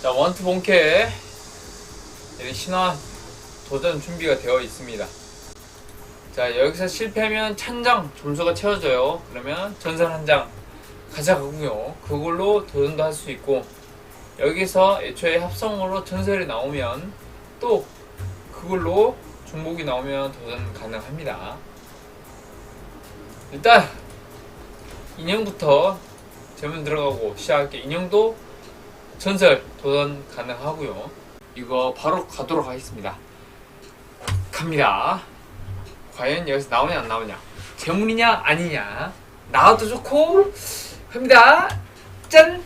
자, 원투 본캐 신화 도전 준비가 되어 있습니다. 자, 여기서 실패하면 찬장 점수가 채워져요. 그러면 전설 한장 가져가고요. 그걸로 도전도 할 수 있고 여기서 애초에 합성으로 전설이 나오면 또 그걸로 중복이 나오면 도전 가능합니다. 일단 인형부터 제문 들어가고 시작할게. 인형도 전설 도전 가능하고요. 이거 바로 가도록 하겠습니다. 갑니다. 과연 여기서 나오냐 안 나오냐? 재물이냐 아니냐? 나와도 좋고 갑니다. 짠.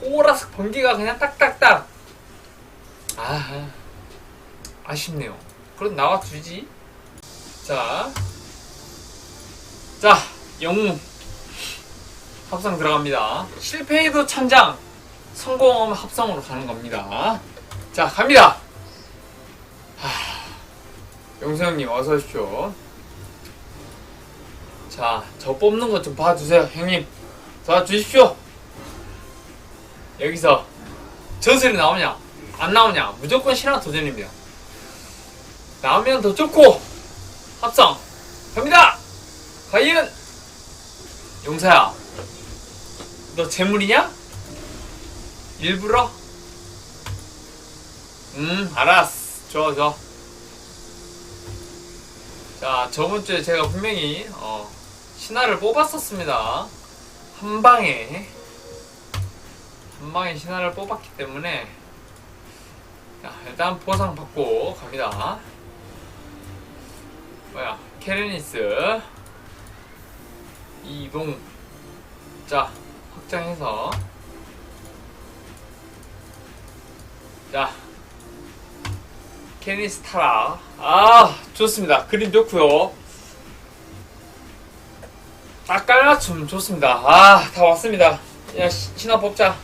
보라색 번개가 그냥 딱딱딱. 아 아쉽네요. 그럼 나와 주지. 자, 자 영웅 합성 들어갑니다. 실패해도 천장, 성공하면 합성으로 가는 겁니다. 자, 갑니다. 하, 용서 형님 어서 오십시오. 자, 저 뽑는 것 좀 봐주세요, 형님. 도와주십시오. 여기서 전설이 나오냐, 안 나오냐, 무조건 신화 도전입니다. 나오면 더 좋고, 합성, 갑니다! 과연, 용사야, 너 재물이냐? 일부러? 음, 알았어. 좋아, 좋아. 자, 저번 주에 제가 분명히, 어, 신화를 뽑았었습니다. 한 방에, 한 방에 신화를 뽑았기 때문에, 자, 일단 보상 받고 갑니다. 뭐야, 케르니스, 이동, 자, 확장해서, 자, 케니스 타라. 아, 좋습니다. 그림 좋고요. 닭갈맞춤 좋습니다. 아, 다 왔습니다. 야, 시- 신화 뽑자. 후.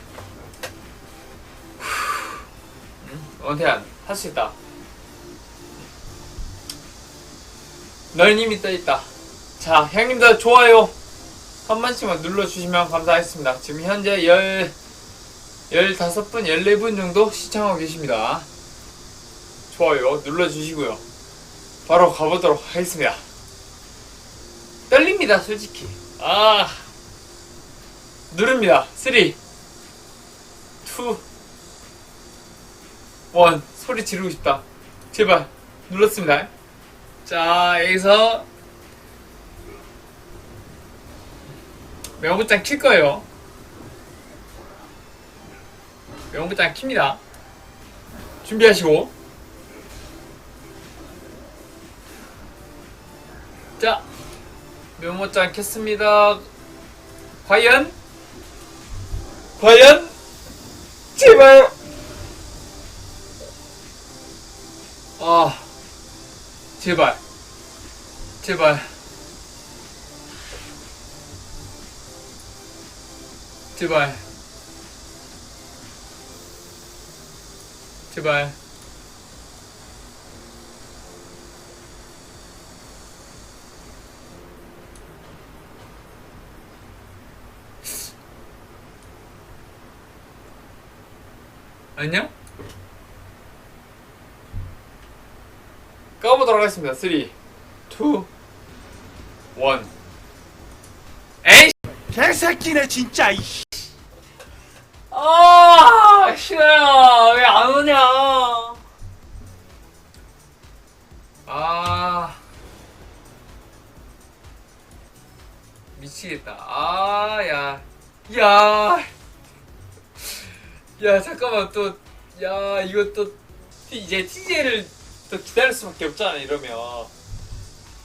응? 원태안, 할 수 있다. 널 이미 떠 있다. 자, 형님들 좋아요. 한 번씩만 눌러주시면 감사하겠습니다. 지금 현재 열, 15분, 14분 정도 시청하고 계십니다. 좋아요 눌러주시고요. 바로 가보도록 하겠습니다. 떨립니다, 솔직히. 아, 누릅니다. 3, 2, 1. 소리 지르고 싶다. 제발, 눌렀습니다. 자, 여기서 메모장 킬 거예요. 메모장 킵니다. 준비하시고. 자, 메모장 켰습니다. 과연? 과연? 제발! 아, 제발. 제발. 제발. 제발. 안녕? 까보도록 하겠습니다. 3, 2, 1. 에이! 개새끼네 진짜 이 아, 싫어요. 왜안 오냐? 아. 미치겠다. 아, 야. 야. 야, 잠깐만, 또, 야, 이거 또, 이제 TJ를 또 기다릴 수밖에 없잖아, 이러면.